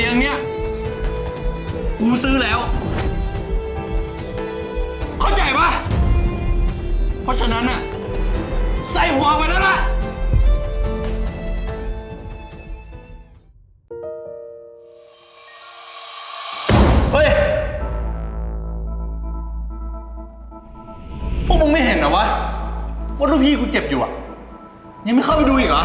เตียงเนี้ยกูซื้อแล้ว เข้าใจปะเพราะฉะนั้นน่ะใส่หัวไปแล้วล่ะ เฮ้ย พวกมึงไม่เห็นเหรอวะ ว่าลูกพี่กูเจ็บอยู่อะ ยังไม่เข้าไปดูอีกเหรอ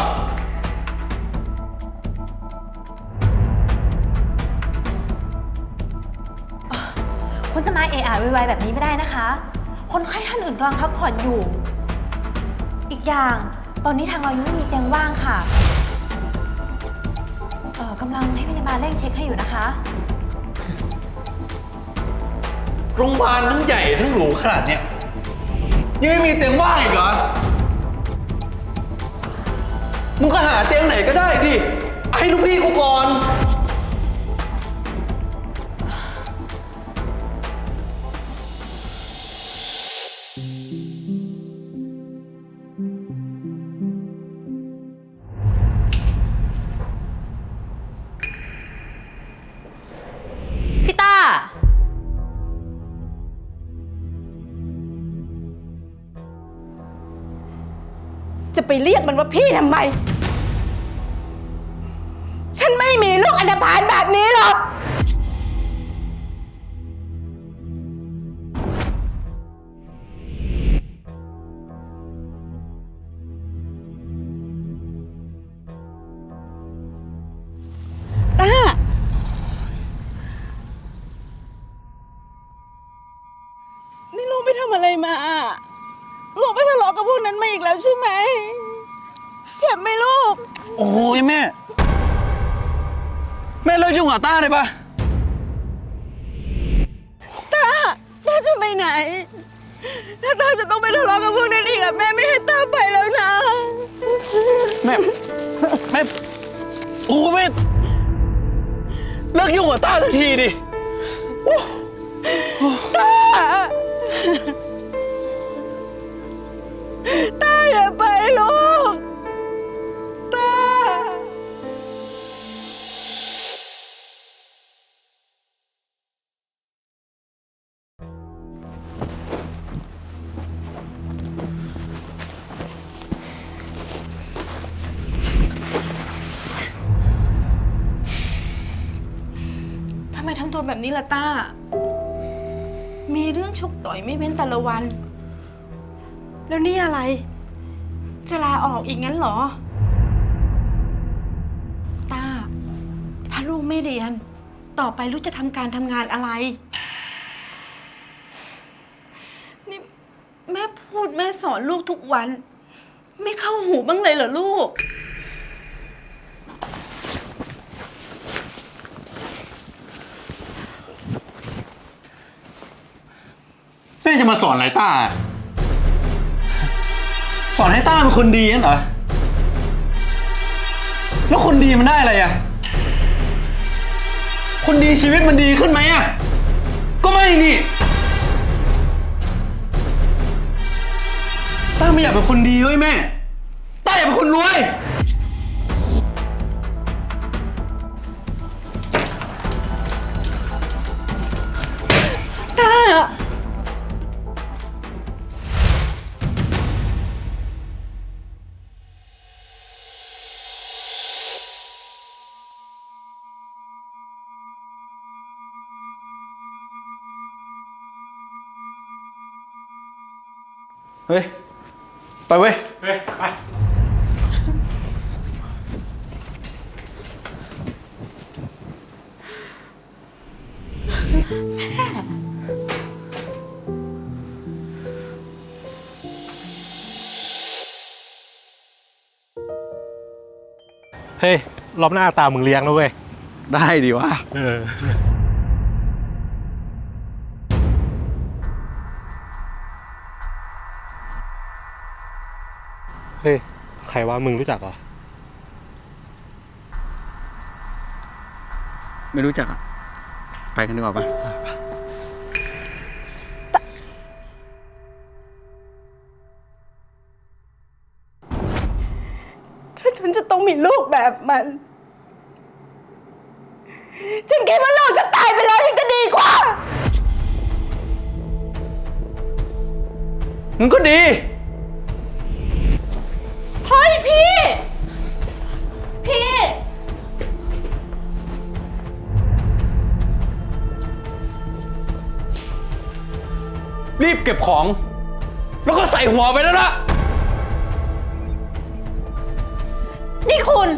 คุณจะมาเอะอะไวๆแบบนี้ไม่ได้นะคะ คนไข้ท่านอื่นกำลังพักผ่อนอยู่ อีกอย่างตอนนี้ทางเรายังไม่มีเตียงว่างค่ะ เอ่อกำลังให้พยาบาลเร่งเช็คให้อยู่นะคะ โรงพยาบาลทั้งใหญ่ทั้งหรูขนาดเนี้ยยังไม่มีเตียงว่างอีกเหรอ มึงก็หาเตียงไหนก็ได้ดิ ให้ลูกพี่กูก่อน จะไปเรียกมันว่าพี่ทำไม ฉันไม่มีลูกอันธพาลแบบนี้หรอก อีกแล้วใช่ไหมเจ็บไหมลูก โอ้ยแม่ แม่เลิกยุ่งกับต้าเลยปะตาตาจะไปไหน ถ้าตาจะต้องไปทะเลาะกับพวกนั้นอีกอะแม่ไม่ให้ตาไปแล้วนะ แม่ แม่ โอ้แม่ เลิกยุ่งกับต้าสักทีดิตา ตาอย่าไปลูก ตา ทำไมทำตัวแบบนี้ล่ะต้า มีเรื่องชกต่อยไม่เว้นแต่ละวัน แล้วนี่อะไร จะลาออกอีกงั้นเหรอ ตา ถ้าลูกไม่เรียน ต่อไปลูกจะทำการทำงานอะไร นี่แม่พูดแม่สอนลูกทุกวัน ไม่เข้าหูบ้างเลยเหรอลูก แม่จะมาสอนอะไรต้า สอนให้ต้าเป็นคนดีนั่นเหรอ แล้วคนดีมันได้อะไรอะคนดีชีวิตมันดีขึ้นไหมอะก็ไม่นี่ ต้าไม่อยากเป็นคนดีเว้ยแม่ ต้าอยากเป็นคนรวย เฮ้ย ไปเว้ย เฮ้ย ไป เฮ้ย รอบหน้าตามมึงเลี้ยงนะเว้ย ได้ดีวะ เออ เฮ้ย ใครว่ามึงรู้จักเหรอ ไม่รู้จักอะ ไปกันดีกว่าปะถ้าฉันจะต้องมีลูกแบบมัน ฉันคิดว่าลูกจะตายไปแล้วยังจะดีกว่ามันก็ดี เฮ้ยพี่ พี่ รีบเก็บของ แล้วก็ใส่หัวไปแล้วละนี่คุณ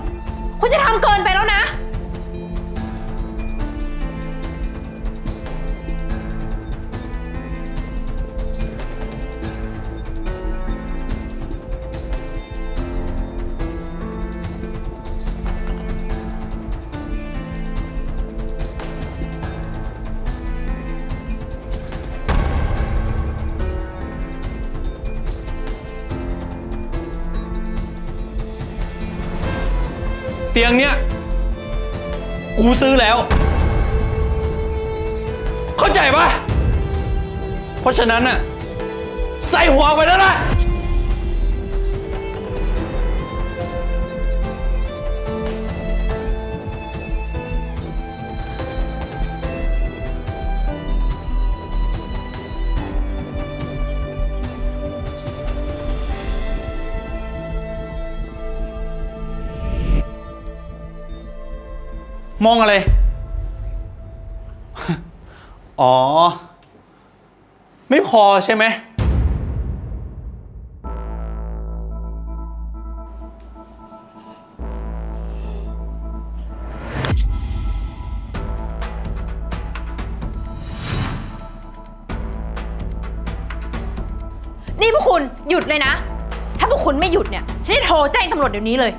คุณจะทำเกินไปแล้วนะ ตียงเนี้ยกูซื้อแล้ว เข้าใจปะเพราะฉะนั้นอะใส่หัวไปแล้วละ มองอะไร อ๋อ ไม่พอใช่ไหม นี่พวกคุณหยุดเลยนะ ถ้าพวกคุณไม่หยุดเนี่ยฉันจะโทรแจ้งตำรวจเดี๋ยวนี้เลย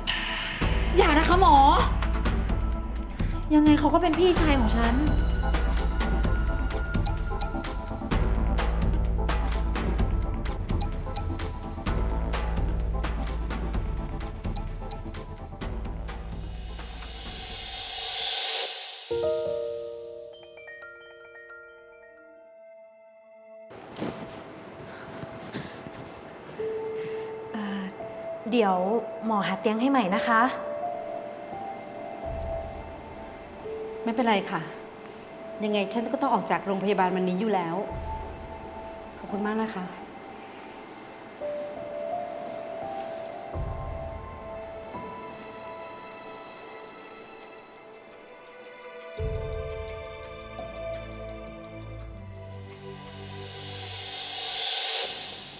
อย่านะคะหมอ ยังไงเขาก็เป็นพี่ชายของฉัน เดี๋ยวหมอหาเตียงให้ใหม่นะคะ ไม่เป็นไรค่ะ ยังไงฉันก็ต้องออกจากโรงพยาบาลวันนี้อยู่แล้ว ขอบคุณมากนะคะ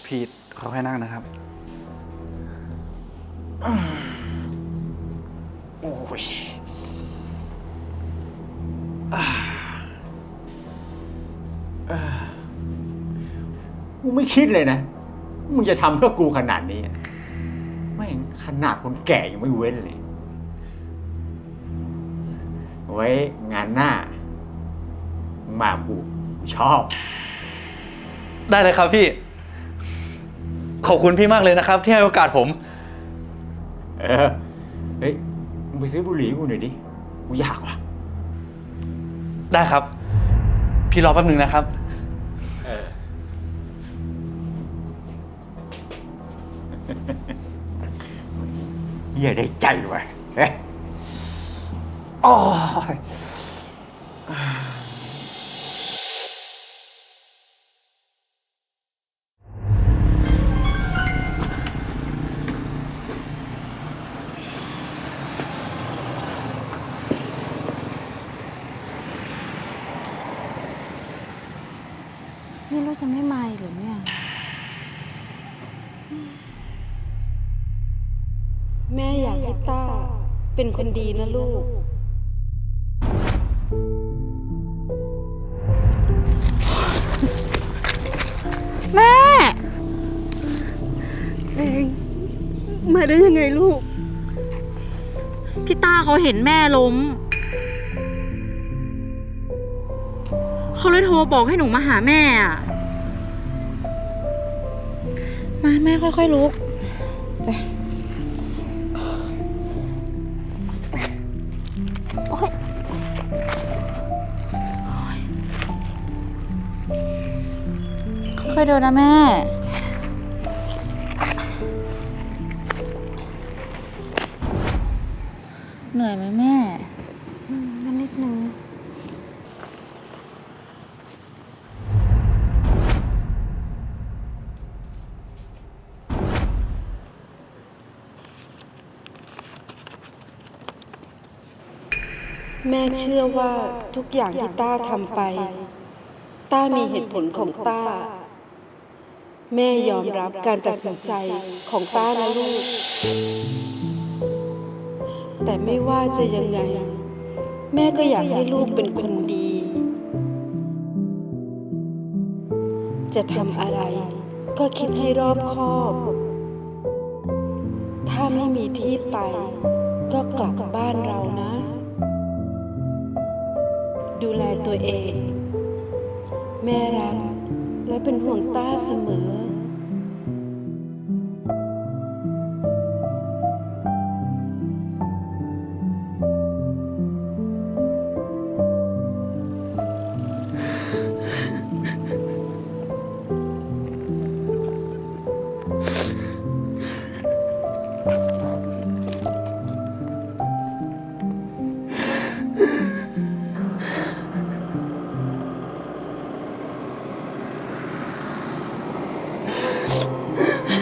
พีทเขาให้นั่งนะครับ โอ้ย กูไม่คิดเลยนะ มึงจะทำเพื่อกูขนาดนี้อะไม่งขนาดคนแก่ยังไม่เว้นเลย ไว้งานหน้ามึงมากูกูชอบ ได้เลยครับพี่ ขอบคุณพี่มากเลยนะครับ ที่ให้โอกาสผม เออ เฮ้ย มึงไปซื้อบุหรี่ให้กูหน่อยดิ กูอยากว่ะ ได้ครับ พี่รอแป๊บหนึ่งนะครับ เออ เฮียได้ใจว่ะเฮ้ยโอ้ย นี่ลูกจะไม่มาอีกเหรือเนี่ย แม่อยากให้ต้าเป็นคนดีนะลูก แม่เองมาได้ยังไงลูก พี่ต้าเขาเห็นแม่ล้ม เขาเลยโทรบอกให้หนูมาหาแม่อะ มาแม่ค่อยๆลุกจ้ะค่อยๆเดินนะแม่เหนื่อยไหมแม่ มันนิดนึง แม่เชื่อว่าทุกอย่างที่ต้าทำไป ต้ามีเหตุผลของต้า แม่ยอมรับการตัดสินใจของต้านะลูก แต่ไม่ว่าจะยังไง แม่ก็อยากให้ลูกเป็นคนดี จะทำอะไรก็คิดให้รอบคอบ ถ้าไม่มีที่ไป ก็กลับบ้านเรานะ ดูแลตัวเอง แม่รักและเป็นห่วงต้าเสมอ